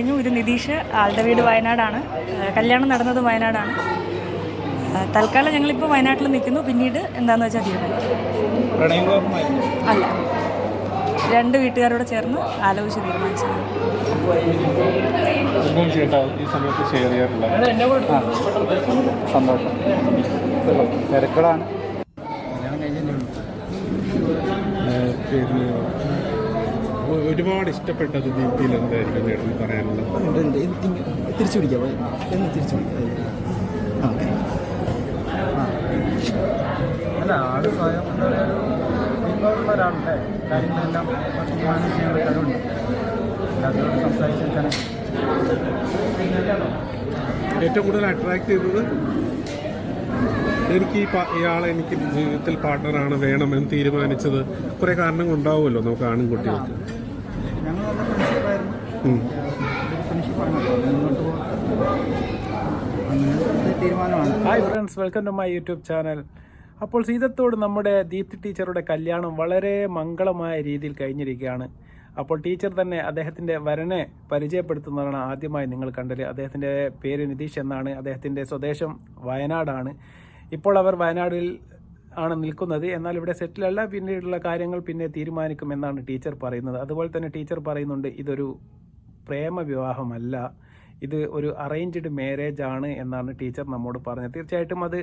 കഴിഞ്ഞു. ഒരു നിതീഷ് ആളുടെ വീട് വയനാടാണ്. കല്യാണം നടന്നത് വയനാടാണ്. തൽക്കാലം ഞങ്ങളിപ്പോൾ വയനാട്ടിൽ നിൽക്കുന്നു. പിന്നീട് എന്താണെന്ന് വെച്ചാൽ തീരുമാനിക്കും. അല്ല. രണ്ട് വീട്ടുകാരോട് ചേർന്ന് ആലോചിച്ച് തീരുമാനിച്ചത് സന്തോഷം തിരക്കുകളാണ് ഒരുപാട് ഇഷ്ടപ്പെട്ടത് ദീപ്തിയിൽ എന്തായിരിക്കും ചേട്ടന് പറയാനുള്ളത്? തിരിച്ചു പിടിക്കാം. എന്ന് തിരിച്ചു അല്ല ആൾ സ്വയം ഇൻവോൾവ് ഒരാളുടെ കാര്യങ്ങളെല്ലാം കഴിവുണ്ട് ഏറ്റവും കൂടുതൽ അട്രാക്ട് ചെയ്തത്? എനിക്ക് ഇയാളെ എനിക്ക് ജീവിതത്തിൽ പാർട്ണറാണ് വേണമെന്ന് തീരുമാനിച്ചത്. കുറേ കാരണങ്ങൾ ഉണ്ടാവുമല്ലോ നമുക്ക് ആണും കുട്ടികൾക്ക്. ഞങ്ങൾ നല്ല ഫ്രണ്ട്ഷിപ്പായിരുന്നു ഉം. ഫ്രണ്ട്ഷിപ്പാണ് മുന്നോട്ട് പോകും അങ്ങനെ തീരുമാനമാണ്. Hi friends welcome to my YouTube channel അപ്പോൾ സീതത്തോട് നമ്മുടെ ദീപ്തി ടീച്ചറുടെ കല്യാണം വളരെ മംഗളമായ രീതിയിൽ കഴിഞ്ഞിരിക്കുകയാണ്. അപ്പോൾ ടീച്ചർ തന്നെ അദ്ദേഹത്തിന്റെ വരനെ പരിചയപ്പെടുത്തുന്നതാണ് ആദ്യമായി നിങ്ങൾ കണ്ടത്. അദ്ദേഹത്തിന്റെ പേര് നിതീഷ് എന്നാണ്. അദ്ദേഹത്തിന്റെ സ്വദേശം വയനാടാണ്. ഇപ്പോൾ അവർ വയനാടിൽ ആണ് നിൽക്കുന്നത്. എന്നാൽ ഇവിടെ സെറ്റിലല്ല പിന്നീടുള്ള കാര്യങ്ങൾ പിന്നെ തീരുമാനിക്കുമെന്നാണ് ടീച്ചർ പറയുന്നത്. അതുപോലെ തന്നെ ടീച്ചർ പറയുന്നുണ്ട് ഇതൊരു പ്രേമ വിവാഹമല്ല ഇത് ഒരു അറേഞ്ച്ഡ് മാരേജ് ആണ് എന്നാണ് ടീച്ചർ നമ്മോട് പറഞ്ഞത്. തീർച്ചയായിട്ടും അത്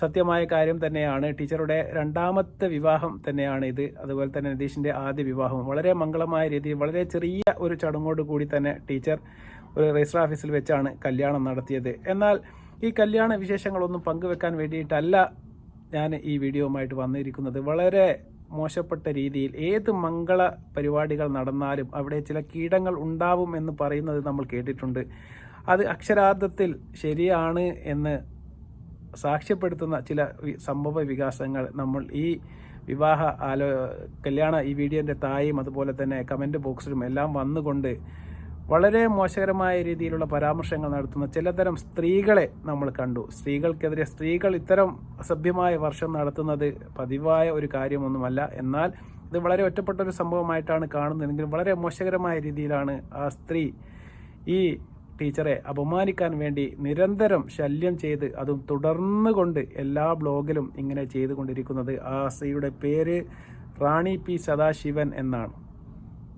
സത്യമായ കാര്യം തന്നെയാണ്. ടീച്ചറുടെ രണ്ടാമത്തെ വിവാഹം തന്നെയാണ് ഇത്. അതുപോലെ തന്നെ നിതീഷിന്റെ ആദ്യ വിവാഹം വളരെ മംഗളമായ രീതിയിൽ വളരെ ചെറിയ ഒരു ചടങ്ങോട് കൂടി തന്നെ ടീച്ചർ ഒരു രജിസ്റ്റർ ഓഫീസിൽ വെച്ചാണ് കല്യാണം നടത്തിയത്. എന്നാൽ ഈ കല്യാണ വിശേഷങ്ങളൊന്നും പങ്കുവെക്കാൻ വേണ്ടിയിട്ടല്ല ഞാൻ ഈ വീഡിയോവുമായിട്ട് വന്നിരിക്കുന്നത് വളരെ മോശപ്പെട്ട രീതിയിൽ ഏത് മംഗള പരിപാടികൾ നടന്നാലും അവിടെ ചില കീടങ്ങൾ ഉണ്ടാവും എന്ന് പറയുന്നത് നമ്മൾ കേട്ടിട്ടുണ്ട്. അത് അക്ഷരാർത്ഥത്തിൽ ശരിയാണ് എന്ന് സാക്ഷ്യപ്പെടുത്തുന്ന ചില സംഭവ വികാസങ്ങൾ നമ്മൾ ഈ വിവാഹ ആലോ കല്യാണ ഈ വീഡിയോന്റെ തായും അതുപോലെ തന്നെ കമന്റ് ബോക്സിലും എല്ലാം വന്നുകൊണ്ട് വളരെ മോശകരമായ രീതിയിലുള്ള പരാമർശങ്ങൾ നടത്തുന്ന ചിലതരം സ്ത്രീകളെ നമ്മൾ കണ്ടു. സ്ത്രീകൾക്കെതിരെ സ്ത്രീകൾ ഇത്തരം അസഭ്യമായ വർഷം നടത്തുന്നത് പതിവായ ഒരു കാര്യമൊന്നുമല്ല. എന്നാൽ ഇത് വളരെ ഒറ്റപ്പെട്ട ഒരു സംഭവമായിട്ടാണ് കാണുന്നതെങ്കിലും വളരെ മോശകരമായ രീതിയിലാണ് ആ സ്ത്രീ ഈ ടീച്ചറെ അപമാനിക്കാൻ വേണ്ടി നിരന്തരം ശല്യം ചെയ്ത് അതും തുടർന്നുകൊണ്ട് എല്ലാ ബ്ലോഗിലും ഇങ്ങനെ ചെയ്തുകൊണ്ടിരിക്കുന്നത്. ആ സ്ത്രീയുടെ പേര് റാണി പി സദാശിവൻ എന്നാണ്.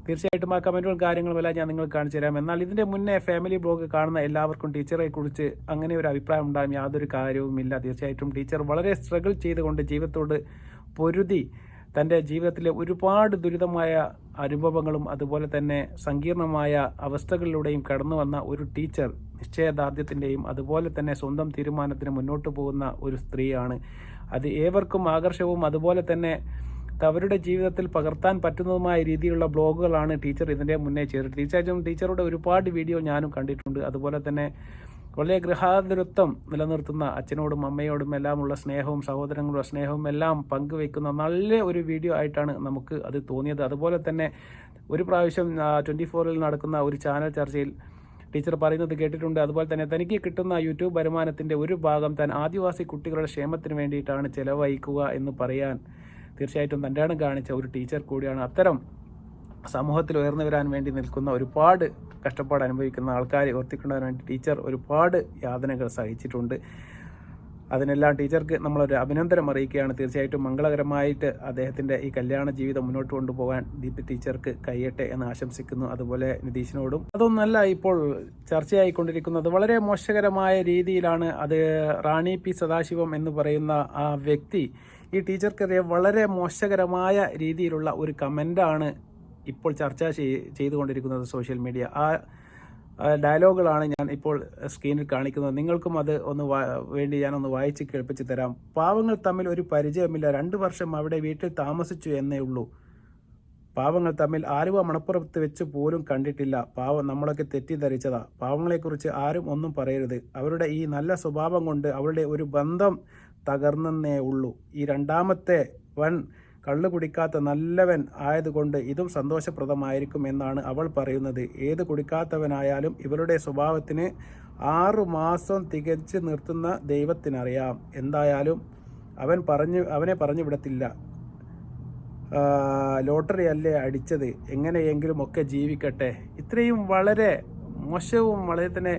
തീർച്ചയായിട്ടും ആ കമന്റുകളും കാര്യങ്ങളും എല്ലാം ഞാൻ നിങ്ങൾക്ക് കാണിച്ചു തരാം. എന്നാൽ ഇതിന്റെ മുന്നേ ഫാമിലി ബ്ലോഗ് കാണുന്ന എല്ലാവർക്കും ടീച്ചറെ കുറിച്ച് അങ്ങനെ ഒരു അഭിപ്രായം ഉണ്ടാകും യാതൊരു കാര്യവുമില്ല തീർച്ചയായിട്ടും ടീച്ചർ വളരെ സ്ട്രഗിൾ ചെയ്തുകൊണ്ട് ജീവിതത്തോട് പൊരുതി തന്റെ ജീവിതത്തിലെ ഒരുപാട് ദുരിതമായ അനുഭവങ്ങളും അതുപോലെ തന്നെ സങ്കീർണമായ അവസ്ഥകളിലൂടെയും കടന്നു വന്ന ഒരു ടീച്ചർ നിശ്ചയദാർഢ്യത്തിന്റെയും അതുപോലെ തന്നെ സ്വന്തം തീരുമാനത്തിന് മുന്നോട്ട് പോകുന്ന ഒരു സ്ത്രീയാണ്. അത് ഏവർക്കും ആകർഷവും അതുപോലെ തന്നെ അവരുടെ ജീവിതത്തിൽ പകർത്താൻ പറ്റുന്നതുമായ രീതിയിലുള്ള ബ്ലോഗുകളാണ് ടീച്ചർ ഇതിന്റെ മുന്നേ ചെയ്തിട്ട് തീർച്ചയായിട്ടും ടീച്ചറുടെ ഒരുപാട് വീഡിയോ ഞാനും കണ്ടിട്ടുണ്ട്. അതുപോലെ തന്നെ വളരെ ഗൃഹാതുരത്വം നിലനിർത്തുന്ന അച്ഛനോടും അമ്മയോടും എല്ലാമുള്ള സ്നേഹവും സഹോദരങ്ങളുടെ സ്നേഹവും എല്ലാം പങ്കുവെക്കുന്ന നല്ല ഒരു വീഡിയോ ആയിട്ടാണ് നമുക്ക് അത് തോന്നിയത്. അതുപോലെ തന്നെ ഒരു പ്രാവശ്യം ട്വന്റി ഫോറിൽ നടക്കുന്ന ഒരു ചാനൽ ചർച്ചയിൽ ടീച്ചർ പറയുന്നത് കേട്ടിട്ടുണ്ട്. അതുപോലെ തന്നെ തനിക്ക് കിട്ടുന്ന യൂട്യൂബ് വരുമാനത്തിന്റെ ഒരു ഭാഗം താൻ ആദിവാസി കുട്ടികളുടെ ക്ഷേമത്തിന് വേണ്ടിയിട്ടാണ് ചെലവഴിക്കുക എന്ന് പറയാൻ തീർച്ചയായിട്ടും തന്റെയാണ് കാണിച്ച ഒരു ടീച്ചർ കൂടിയാണ്. അത്തരം സമൂഹത്തിൽ ഉയർന്നു വരാൻ വേണ്ടി നിൽക്കുന്ന ഒരുപാട് കഷ്ടപ്പാട് അനുഭവിക്കുന്ന ആൾക്കാരെ ഓർത്തിക്കൊണ്ടതിന് വേണ്ടി ടീച്ചർ ഒരുപാട് യാതനകൾ സഹിച്ചിട്ടുണ്ട്. അതിനെല്ലാം ടീച്ചർക്ക് നമ്മളൊരു അഭിനന്ദനം അറിയിക്കുകയാണ്. തീർച്ചയായിട്ടും മംഗളകരമായിട്ട് അദ്ദേഹത്തിന്റെ ഈ കല്യാണ ജീവിതം മുന്നോട്ട് കൊണ്ടുപോകാൻ ദീപി ടീച്ചർക്ക് കഴിയട്ടെ എന്ന് ആശംസിക്കുന്നു. അതുപോലെ നിതീഷിനോടും. അതൊന്നല്ല ഇപ്പോൾ ചർച്ചയായിക്കൊണ്ടിരിക്കുന്നത് വളരെ മോശകരമായ രീതിയിലാണ് അത് റാണി പി സദാശിവം എന്ന് പറയുന്ന ആ വ്യക്തി ഈ ടീച്ചർക്കെതിരെ വളരെ മോശകരമായ രീതിയിലുള്ള ഒരു കമന്റാണ് ഇപ്പോൾ ചർച്ച ചെയ്തുകൊണ്ടിരിക്കുന്നത് സോഷ്യൽ മീഡിയ. ആ ഡയലോഗുകളാണ് ഞാൻ ഇപ്പോൾ സ്ക്രീനിൽ കാണിക്കുന്നത്. നിങ്ങൾക്കും അത് ഒന്ന് വേണ്ടി ഞാനൊന്ന് വായിച്ച് കേൾപ്പിച്ച് തരാം. പാവങ്ങൾ തമ്മിൽ ഒരു പരിചയമില്ല. രണ്ട് വർഷം അവിടെ വീട്ടിൽ താമസിച്ചു എന്നേ ഉള്ളൂ. പാവങ്ങൾ തമ്മിൽ ആലുവ മണപ്പുറത്ത് വെച്ച് പോലും കണ്ടിട്ടില്ല. പാവം നമ്മളൊക്കെ തെറ്റിദ്ധരിച്ചതാ. പാവങ്ങളെക്കുറിച്ച് ആരും ഒന്നും പറയരുത്. അവരുടെ ഈ നല്ല സ്വഭാവം കൊണ്ട് അവരുടെ ഒരു ബന്ധം തകർന്നേ ഉള്ളൂ. ഈ രണ്ടാമത്തെ വൻ കള്ളു കുടിക്കാത്ത നല്ലവൻ ആയതുകൊണ്ട് ഇതും സന്തോഷപ്രദമായിരിക്കും എന്നാണ് അവൾ പറയുന്നത്. ഏത് കുടിക്കാത്തവനായാലും ഇവരുടെ സ്വഭാവത്തിന് ആറു മാസം തികച്ച് നിർത്തുന്ന ദൈവത്തിനറിയാം. എന്തായാലും അവൻ പറഞ്ഞു അവനെ പറഞ്ഞു വിടത്തില്ല. ലോട്ടറി അല്ലേ അടിച്ചത്? എങ്ങനെയെങ്കിലും ഒക്കെ ജീവിക്കട്ടെ. ഇത്രയും വളരെ മോശവും വളരെ തന്നെ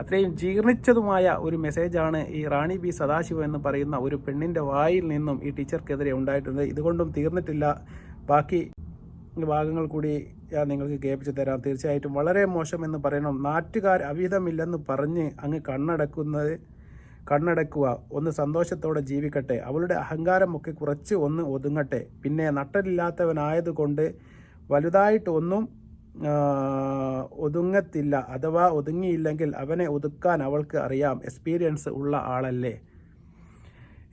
അത്രയും ജീർണിച്ചതുമായ ഒരു മെസ്സേജാണ് ഈ റാണി ബി സദാശിവ എന്ന് പറയുന്ന ഒരു പെണ്ണിന്റെ വായിൽ നിന്നും ഈ ടീച്ചർക്കെതിരെ ഉണ്ടായിട്ടുണ്ട്. ഇതുകൊണ്ടും തീർന്നിട്ടില്ല. ബാക്കി ഭാഗങ്ങൾ കൂടി ഞാൻ നിങ്ങൾക്ക് കേൾപ്പിച്ചു തരാം. തീർച്ചയായിട്ടും വളരെ മോശം എന്ന് പറയണം. നാട്ടുകാർ അവിധമില്ലെന്ന് പറഞ്ഞ് അങ്ങ് കണ്ണടക്കുന്നത് കണ്ണടക്കുക. ഒന്ന് സന്തോഷത്തോടെ ജീവിക്കട്ടെ. അവളുടെ അഹങ്കാരമൊക്കെ കുറച്ച് ഒന്ന് ഒതുങ്ങട്ടെ. പിന്നെ നട്ടലില്ലാത്തവനായതുകൊണ്ട് വലുതായിട്ട് ഒന്നും ഒതുങ്ങത്തില്ല അഥവാ ഒതുങ്ങിയില്ലെങ്കിൽ അവനെ ഒതുക്കാൻ അവൾക്ക് അറിയാം. എക്സ്പീരിയൻസ് ഉള്ള ആളല്ലേ.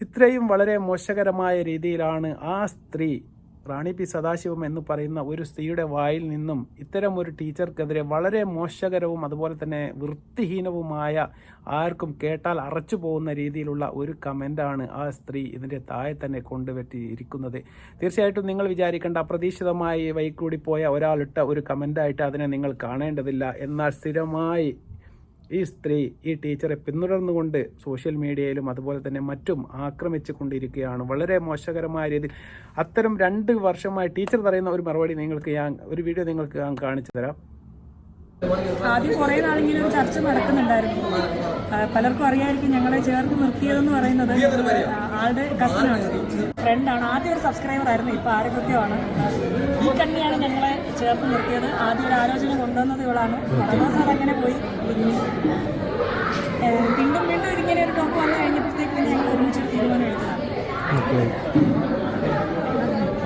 ഇത്രയും വളരെ മോശകരമായ രീതിയിലാണ് ആ സ്ത്രീ റാണി പി സദാശിവം എന്ന് പറയുന്ന ഒരു സ്ത്രീയുടെ വായിൽ നിന്നും ഇത്തരം ഒരു ടീച്ചർക്കെതിരെ വളരെ മോശകരവും അതുപോലെ തന്നെ വൃത്തിഹീനവുമായ ആർക്കും കേട്ടാൽ അറച്ചു പോകുന്ന രീതിയിലുള്ള ഒരു കമന്റാണ് ആ സ്ത്രീ ഇതിന്റെ താഴെ തന്നെ കൊണ്ടുവറ്റിയിരിക്കുന്നത് തീർച്ചയായിട്ടും നിങ്ങൾ വിചാരിക്കേണ്ട അപ്രതീക്ഷിതമായി വൈകൂടി പോയ ഒരാളിട്ട ഒരു കമന്റായിട്ട് അതിനെ നിങ്ങൾ കാണേണ്ടതില്ല. എന്നാൽ സ്ഥിരമായി ഈ സ്ത്രീ ഈ ടീച്ചറെ പിന്തുടർന്നുകൊണ്ട് സോഷ്യൽ മീഡിയയിലും അതുപോലെ തന്നെ മറ്റും ആക്രമിച്ചു കൊണ്ടിരിക്കുകയാണ് വളരെ മോശകരമായ രീതിയിൽ അത്തരം രണ്ട് വർഷമായി ടീച്ചർ പറയുന്ന ഒരു മറുപടി നിങ്ങൾക്ക് ഞാൻ ഒരു വീഡിയോ നിങ്ങൾക്ക് ഞാൻ കാണിച്ചു തരാം. ആദ്യം കുറേ നാളിങ്ങനെ ഒരു ചർച്ച നടക്കുന്നുണ്ടായിരുന്നു. പലർക്കും അറിയായിരിക്കും ഞങ്ങളെ ചേർത്ത് നിർത്തിയതെന്ന് പറയുന്നത് ആളുടെ കസിനാണ് ഫ്രണ്ടാണ് ആദ്യം ഒരു സബ്സ്ക്രൈബർ ആയിരുന്നു ഇപ്പൊ ആരോഗ്യമാണ് ഈ കണ്ണിയാണ് ഞങ്ങളെ ചേർത്ത് നിർത്തിയത്. ആദ്യം ഒരു ആലോചന കൊണ്ടുവന്നത് ഇവളാണ്. സാർ അങ്ങനെ പോയി. വീണ്ടും വീണ്ടും ഇങ്ങനെ ഒരു ടോക്ക് വന്നു കഴിഞ്ഞപ്പോഴത്തേക്കും ഞങ്ങൾ ഒരുമിച്ച് തീരുമാനം എടുത്തതാണ്.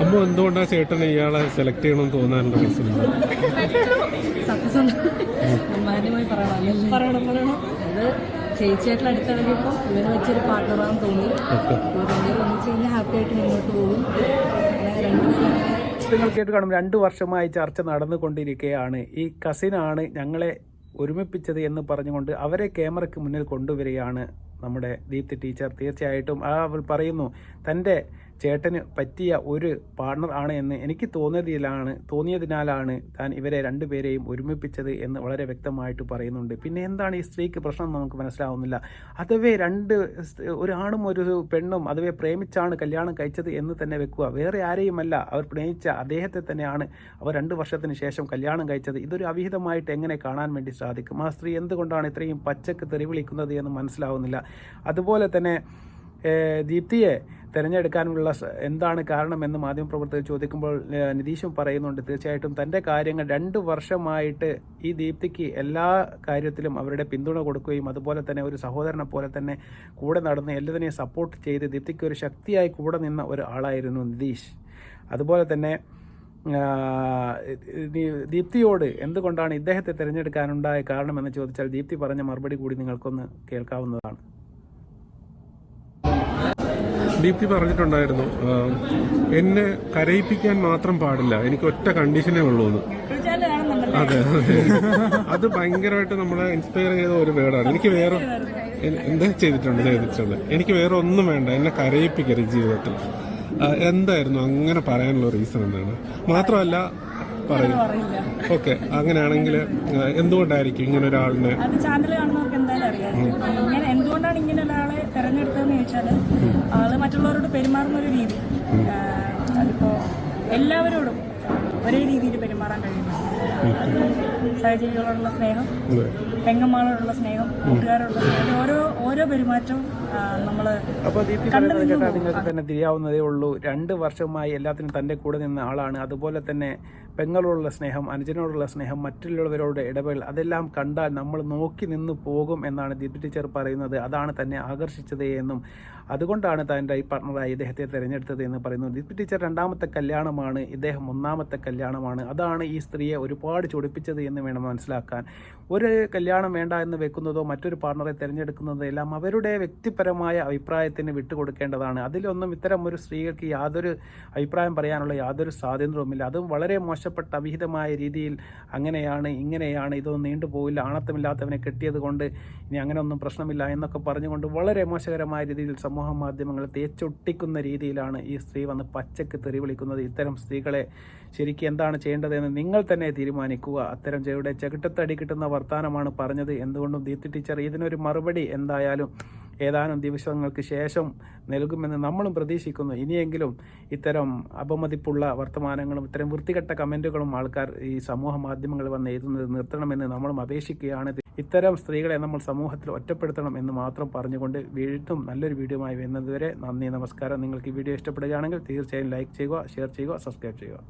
അമ്മ എന്തുകൊണ്ടാണ് ചേട്ടൻ ഇയാളെ സെലക്ട് ചെയ്യണമെന്ന് തോന്നാനുള്ള റീസൺ ചേച്ചിയായിട്ടുള്ള അടുത്തിറങ്ങിയപ്പോൾ ഇവനെ വെച്ചൊരു പാർട്ണറാന്ന് തോന്നി. ഒന്നിച്ച് കഴിഞ്ഞാൽ ഹാപ്പി ആയിട്ട് മുന്നോട്ട് പോകും. നിങ്ങൾ കേട്ട് കാണും രണ്ട് വർഷമായി ചർച്ച നടന്നുകൊണ്ടിരിക്കുകയാണ് ഈ കസിനാണ് ഞങ്ങളെ ഒരുമിപ്പിച്ചത് എന്ന് പറഞ്ഞുകൊണ്ട് അവരെ ക്യാമറയ്ക്ക് മുന്നിൽ കൊണ്ടുവരികയാണ് നമ്മുടെ ദീപ്തി ടീച്ചർ തീർച്ചയായിട്ടും ആ അവൾ പറയുന്നു തന്റെ ചേട്ടന് പറ്റിയ ഒരു പാർട്ണർ ആണ് എന്ന് എനിക്ക് തോന്നിയതിലാണ് തോന്നിയതിനാലാണ് താൻ ഇവരെ രണ്ടുപേരെയും ഒരുമിപ്പിച്ചത് എന്ന് വളരെ വ്യക്തമായിട്ട് പറയുന്നുണ്ട്. പിന്നെ എന്താണ് ഈ സ്ത്രീക്ക് പ്രശ്നം നമുക്ക് മനസ്സിലാവുന്നില്ല. അതവേ രണ്ട് ഒരാണും ഒരു പെണ്ണും അതവേ പ്രേമിച്ചാണ് കല്യാണം കഴിച്ചത് എന്ന് തന്നെ വെക്കുക. വേറെ ആരെയുമല്ല അവർ പ്രേമിച്ച അദ്ദേഹത്തെ തന്നെയാണ് അവർ രണ്ട് വർഷത്തിന് ശേഷം കല്യാണം കഴിച്ചത്. ഇതൊരു അവിഹിതമായിട്ട് എങ്ങനെ കാണാൻ വേണ്ടി സാധിക്കും? ആ സ്ത്രീ എന്തുകൊണ്ടാണ് ഇത്രയും പച്ചക്ക് തെറി വിളിക്കുന്നത് എന്ന് മനസ്സിലാവുന്നില്ല. അതുപോലെ തന്നെ ദീപ്തിയെ തിരഞ്ഞെടുക്കാനുള്ള എന്താണ് കാരണമെന്ന് മാധ്യമപ്രവർത്തകർ ചോദിക്കുമ്പോൾ നിതീഷ് പറയുന്നുണ്ട് തീർച്ചയായിട്ടും തന്റെ കാര്യങ്ങൾ രണ്ട് വർഷമായിട്ട് ഈ ദീപ്തിക്ക് എല്ലാ കാര്യത്തിലും അവരുടെ പിന്തുണ കൊടുക്കുകയും അതുപോലെ തന്നെ ഒരു സഹോദരനെ പോലെ തന്നെ കൂടെ നടന്ന് എല്ലാത്തിനെയും സപ്പോർട്ട് ചെയ്ത് ദീപ്തിക്ക് ഒരു ശക്തിയായി കൂടെ നിന്ന ഒരു ആളായിരുന്നു നിതീഷ്. അതുപോലെ തന്നെ ദീപ്തിയോട് എന്തുകൊണ്ടാണ് ഇദ്ദേഹത്തെ തിരഞ്ഞെടുക്കാനുണ്ടായ കാരണമെന്ന് ചോദിച്ചാൽ ദീപ്തി പറഞ്ഞ മറുപടി കൂടി നിങ്ങൾക്കൊന്ന് കേൾക്കാവുന്നതാണ്. ദീപ്തി പറഞ്ഞിട്ടുണ്ടായിരുന്നു എന്നെ കരയിപ്പിക്കാൻ മാത്രം പാടില്ല എനിക്ക് ഒറ്റ കണ്ടീഷനേ ഉള്ളൂ എന്ന്. അതെ അതെ. ഭയങ്കരമായിട്ട് നമ്മളെ ഇൻസ്പയർ ചെയ്ത ഒരു വേർഡാണ്. എനിക്ക് വേറെ എന്താ ചെയ്തിട്ടുണ്ട് ചെയ്തിട്ടുണ്ട്. എനിക്ക് വേറെ ഒന്നും വേണ്ട എന്നെ കരയിപ്പിക്കരുത് ജീവിതത്തിൽ. എന്തായിരുന്നു അങ്ങനെ പറയാനുള്ള റീസൺ എന്താണ്? മാത്രമല്ല പറയും. ഓക്കെ അങ്ങനെയാണെങ്കിൽ എന്തുകൊണ്ടായിരിക്കും ഇങ്ങനെ ഒരാളിനെ ഒരാളെ തെരഞ്ഞെടുത്തതെന്ന് ചോദിച്ചാൽ ആൾ മറ്റുള്ളവരോട് പെരുമാറുന്ന ഒരു രീതി. അതിപ്പോ എല്ലാവരോടും ഒരേ രീതിയിൽ പെരുമാറാൻ കഴിയുന്നു. സഹജീവികളോടുള്ള സ്നേഹം. പെങ്ങന്മാരോടുള്ള സ്നേഹം കൂട്ടുകാരോടുള്ള സ്നേഹം ഓരോ ഓരോ പെരുമാറ്റവും നമ്മൾ അപ്പോൾ ദീപ്തി പറയുന്നത് കേട്ടാൽ നിങ്ങൾക്ക് തന്നെ തിരിയാവുന്നതേ ഉള്ളൂ. രണ്ട് വർഷമായി എല്ലാത്തിനും തന്റെ കൂടെ നിന്ന ആളാണ്. അതുപോലെ തന്നെ പെങ്ങളോടുള്ള സ്നേഹം അനുജനോടുള്ള സ്നേഹം മറ്റുള്ളവരോട് ഇടപെടൽ അതെല്ലാം കണ്ടാൽ നമ്മൾ നോക്കി നിന്ന് പോകും എന്നാണ് ദീപ്തി ടീച്ചർ പറയുന്നത്. അതാണ് തന്നെ ആകർഷിച്ചത് എന്നും. അതുകൊണ്ടാണ് തന്റെ ഈ പാർട്ണറായി ഇദ്ദേഹത്തെ തിരഞ്ഞെടുത്തത് എന്ന് പറയുന്നു ദീപ്തി ടീച്ചർ രണ്ടാമത്തെ കല്യാണമാണ് ഇദ്ദേഹം ഒന്നാമത്തെ കല്യാണമാണ്. അതാണ് ഈ സ്ത്രീയെ ഒരുപാട് ചൊടിപ്പിച്ചത് എന്ന് വേണം മനസ്സിലാക്കാൻ. ഒരു കല്യാണം വേണ്ട എന്ന് വെക്കുന്നതോ മറ്റൊരു പാർട്ണറെ തിരഞ്ഞെടുക്കുന്നതോ എല്ലാം അവരുടെ വ്യക്തിപരമായ അഭിപ്രായത്തിന് വിട്ടുകൊടുക്കേണ്ടതാണ്. അതിലൊന്നും ഇത്തരം ഒരു സ്ത്രീകൾക്ക് യാതൊരു അഭിപ്രായം പറയാനുള്ള യാതൊരു സ്വാതന്ത്ര്യവുമില്ല. അതും വളരെ മോശപ്പെട്ട അവിഹിതമായ രീതിയിൽ അങ്ങനെയാണ് ഇങ്ങനെയാണ് ഇതൊന്നും നീണ്ടുപോകില്ല ആണത്തമില്ലാത്തവനെ കെട്ടിയത് കൊണ്ട് ഇനി അങ്ങനെയൊന്നും പ്രശ്നമില്ല എന്നൊക്കെ പറഞ്ഞുകൊണ്ട് വളരെ മോശകരമായ രീതിയിൽ സമൂഹ മാധ്യമങ്ങളെ തേച്ചൊട്ടിക്കുന്ന രീതിയിലാണ് ഈ സ്ത്രീ വന്ന് പച്ചക്ക് തെറി വിളിക്കുന്നത്. ഇത്തരം സ്ത്രീകളെ ശരിക്കും എന്താണ് ചെയ്യേണ്ടതെന്ന് നിങ്ങൾ തന്നെ തീരുമാനിക്കുക. അത്തരം ചെവിടെ ചകിട്ടത്തടി കിട്ടുന്ന വർത്തമാനമാണ് പറഞ്ഞത്. എന്തുകൊണ്ടും ദീപ്തി ടീച്ചർ ഇതിനൊരു മറുപടി എന്തായാലും ഏതാനും ദിവസങ്ങൾക്ക് ശേഷം നൽകുമെന്ന് നമ്മളും പ്രതീക്ഷിക്കുന്നു. ഇനിയെങ്കിലും ഇത്തരം അപമതിപ്പുള്ള വർത്തമാനങ്ങളും ഇത്തരം വൃത്തികെട്ട കമന്റുകളും ആൾക്കാർ ഈ സമൂഹ മാധ്യമങ്ങൾ വന്ന് എഴുതുന്നത് നിർത്തണമെന്ന് നമ്മളും അപേക്ഷിക്കുകയാണ്. ഇത്തരം സ്ത്രീകളെ നമ്മൾ സമൂഹത്തിൽ ഒറ്റപ്പെടുത്തണം എന്ന് മാത്രം പറഞ്ഞുകൊണ്ട് വീണ്ടും നല്ലൊരു വീഡിയോയുമായി വരുന്നതുവരെ നന്ദി നമസ്കാരം. നിങ്ങൾക്ക് ഈ വീഡിയോ ഇഷ്ടപ്പെടുകയാണെങ്കിൽ തീർച്ചയായും ലൈക്ക് ചെയ്യുക ഷെയർ ചെയ്യുക സബ്സ്ക്രൈബ് ചെയ്യുക.